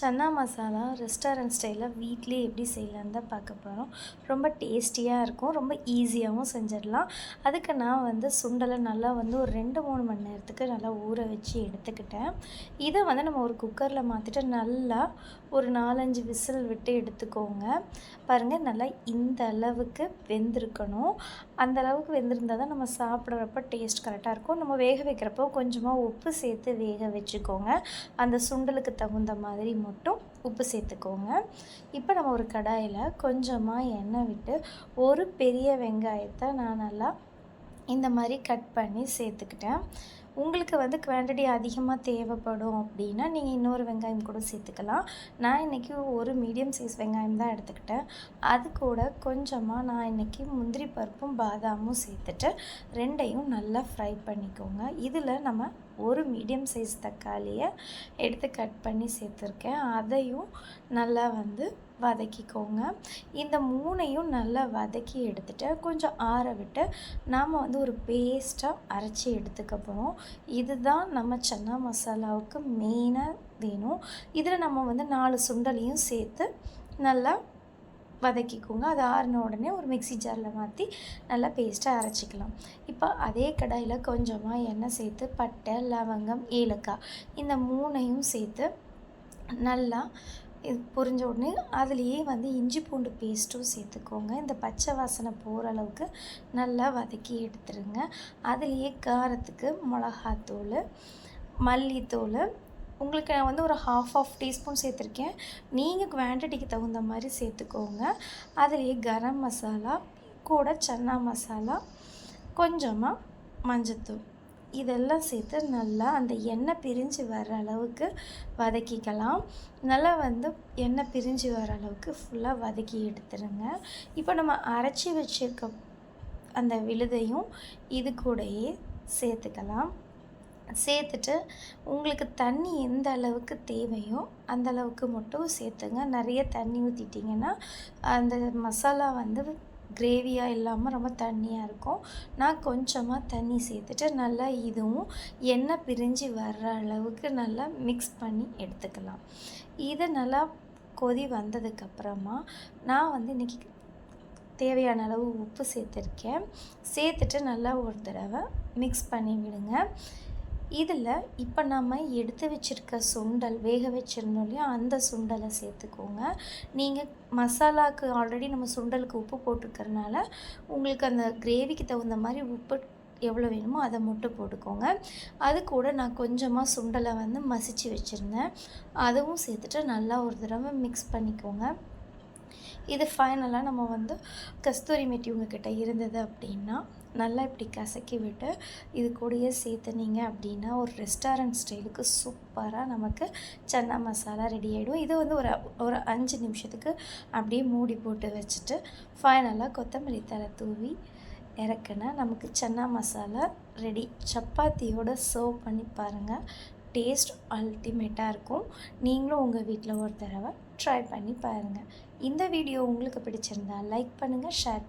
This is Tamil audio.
சன்னா மசாலா ரெஸ்டாரண்ட் ஸ்டைலில் வீட்லேயே எப்படி செய்யலான்னு தான் பார்க்க போகிறோம் ரொம்ப டேஸ்டியாக இருக்கும். ரொம்ப ஈஸியாகவும் செஞ்சிடலாம். அதுக்கு நான் வந்து சுண்டலை நல்லா வந்து ஒரு ரெண்டு மூணு மணி நேரத்துக்கு நல்லா ஊற வச்சு எடுத்துக்கிட்டேன். இதை வந்து நம்ம ஒரு குக்கரில் மாற்றிட்டு நல்லா ஒரு நாலஞ்சு விசில் விட்டு எடுத்துக்கோங்க. பாருங்கள் நல்லா இந்த அளவுக்கு வெந்திருக்கணும். அந்த அளவுக்கு வெந்திருந்தால் தான் நம்ம சாப்பிட்றப்ப டேஸ்ட் கரெக்டாக இருக்கும். நம்ம வேக வைக்கிறப்போ கொஞ்சமாக உப்பு சேர்த்து வேக வச்சுக்கோங்க. அந்த சுண்டலுக்கு தகுந்த மாதிரி மட்டும் உப்பு சேர்த்துக்கோங்க. இப்போ நம்ம ஒரு கடாயில் கொஞ்சமாக எண்ணெய் விட்டு ஒரு பெரிய வெங்காயத்தை நான் நல்லா இந்த மாதிரி கட் பண்ணி சேர்த்துக்கிட்டேன். உங்களுக்கு வந்து குவான்டிட்டி அதிகமாக தேவைப்படும் அப்படின்னா நீங்கள் இன்னொரு வெங்காயம் கூட சேர்த்துக்கலாம். நான் இன்றைக்கி ஒரு மீடியம் சைஸ் வெங்காயம் தான் எடுத்துக்கிட்டேன். அது கூட கொஞ்சமாக நான் இன்றைக்கி முந்திரி பருப்பும் பாதாமும் சேர்த்துட்டு ரெண்டையும் நல்லா ஃப்ரை பண்ணிக்கோங்க. இதில் நம்ம ஒரு மீடியம் சைஸ் தக்காளியை எடுத்து கட் பண்ணி சேர்த்துருக்கேன். அதையும் நல்லா வந்து வதக்கிக்கோங்க. இந்த மூணையும் நல்லா வதக்கி எடுத்துகிட்டு கொஞ்சம் ஆற விட்டு நாம் வந்து ஒரு பேஸ்ட்டாக அரைச்சி எடுத்துக்க போகிறோம் இதுதான் நம்ம சன்னா மசாலாவுக்கு மெயினாக வேணும். இதில் நம்ம வந்து நாலு சுண்டலையும் சேர்த்து நல்லா வதக்கிக்கோங்க. அது ஆறின உடனே ஒரு மிக்சி ஜாரில் மாற்றி நல்லா பேஸ்ட்டாக அரைச்சிக்கலாம். இப்போ அதே கடாயில் கொஞ்சமாக எண்ணெய் சேர்த்து பட்டை லவங்கம் ஏலக்காய் இந்த மூணையும் சேர்த்து நல்லா இது புரிஞ்ச உடனே அதுலேயே வந்து இஞ்சி பூண்டு பேஸ்ட்டும் சேர்த்துக்கோங்க. இந்த பச்சை வாசனை போகிற அளவுக்கு நல்லா வதக்கி எடுத்துருங்க. அதுலேயே காரத்துக்கு மிளகாத்தூள் மல்லித்தூள் உங்களுக்கு நான் வந்து ஒரு ஹாஃப் ஆஃப் டீஸ்பூன் சேர்த்துருக்கேன். நீங்கள் குவான்டிட்டிக்கு தகுந்த மாதிரி சேர்த்துக்கோங்க. அதுலேயே கரம் மசாலா கூட சன்னா மசாலா கொஞ்சமாக மஞ்சத்தூள். இதெல்லாம் சேர்த்து நல்லா அந்த எண்ணெய் பிரிஞ்சு வர அளவுக்கு வதக்கிக்கலாம். நல்லா வந்து எண்ணெய் பிரிஞ்சு வர அளவுக்கு ஃபுல்லாக வதக்கி எடுத்துருங்க. இப்போ நம்ம அரைச்சி வச்சுருக்க அந்த விழுதையும் இது கூடயே சேர்த்துக்கலாம். சேர்த்துட்டு உங்களுக்கு தண்ணி எந்த அளவுக்கு தேவையோ அந்த அளவுக்கு மட்டும் சேர்த்துங்க. நிறைய தண்ணி ஊற்றிட்டிங்கன்னா அந்த மசாலா வந்து கிரேவியாக இல்லாமல் ரொம்ப தண்ணியாக இருக்கும். நான் கொஞ்சமாக தண்ணி சேர்த்துட்டு நல்லா இதுவும் எண்ணெய் பிரிஞ்சு வர்ற அளவுக்கு நல்லா மிக்ஸ் பண்ணி எடுத்துக்கலாம். இதை நல்லா கொதி வந்ததுக்கப்புறமா நான் வந்து இன்றைக்கி தேவையான அளவு உப்பு சேர்த்துருக்கேன். சேர்த்துட்டு நல்லா ஒரு தடவை மிக்ஸ் பண்ணி விடுங்க. இதில் இப்போ நம்ம எடுத்து வச்சுருக்க சுண்டல் வேக வச்சுருந்தோம் இல்லையா? அந்த சுண்டலை சேர்த்துக்கோங்க. நீங்கள் மசாலாவுக்கு ஆல்ரெடி நம்ம சுண்டலுக்கு உப்பு போட்டுருக்கறனால உங்களுக்கு அந்த கிரேவிக்கு தகுந்த மாதிரி உப்பு எவ்வளோ வேணுமோ அதை மட்டும் போட்டுக்கோங்க. அது கூட நான் கொஞ்சமாக சுண்டலை வந்து மசித்து வச்சுருந்தேன். அதுவும் சேர்த்துட்டு நல்லா ஒரு தடவை மிக்ஸ் பண்ணிக்கோங்க. இது ஃபைனலாக நம்ம வந்து கஸ்தூரி மெட்டி உங்ககிட்ட இருந்தது அப்படின்னா நல்லா இப்படி கசக்கி விட்டு இது கூடயே சேர்த்துனீங்க அப்படின்னா ஒரு ரெஸ்டாரண்ட் ஸ்டைலுக்கு சூப்பராக நமக்கு சன்னா மசாலா ரெடி ஆகிடும் இது வந்து ஒரு ஒரு அஞ்சு நிமிஷத்துக்கு அப்படியே மூடி போட்டு வச்சுட்டு ஃபைனலாக கொத்தமல்லி தலை தூவி இறக்குனா நமக்கு சன்னா மசாலா ரெடி சப்பாத்தியோட சர்வ் பண்ணி பாருங்கள் டேஸ்ட் அல்டிமேட்டாக இருக்கும். நீங்களும் உங்கள் வீட்டில் ஒரு தடவை ட்ரை பண்ணி பாருங்கள் இந்த வீடியோ உங்களுக்கு பிடிச்சிருந்தா லைக் பண்ணுங்கள் ஷேர்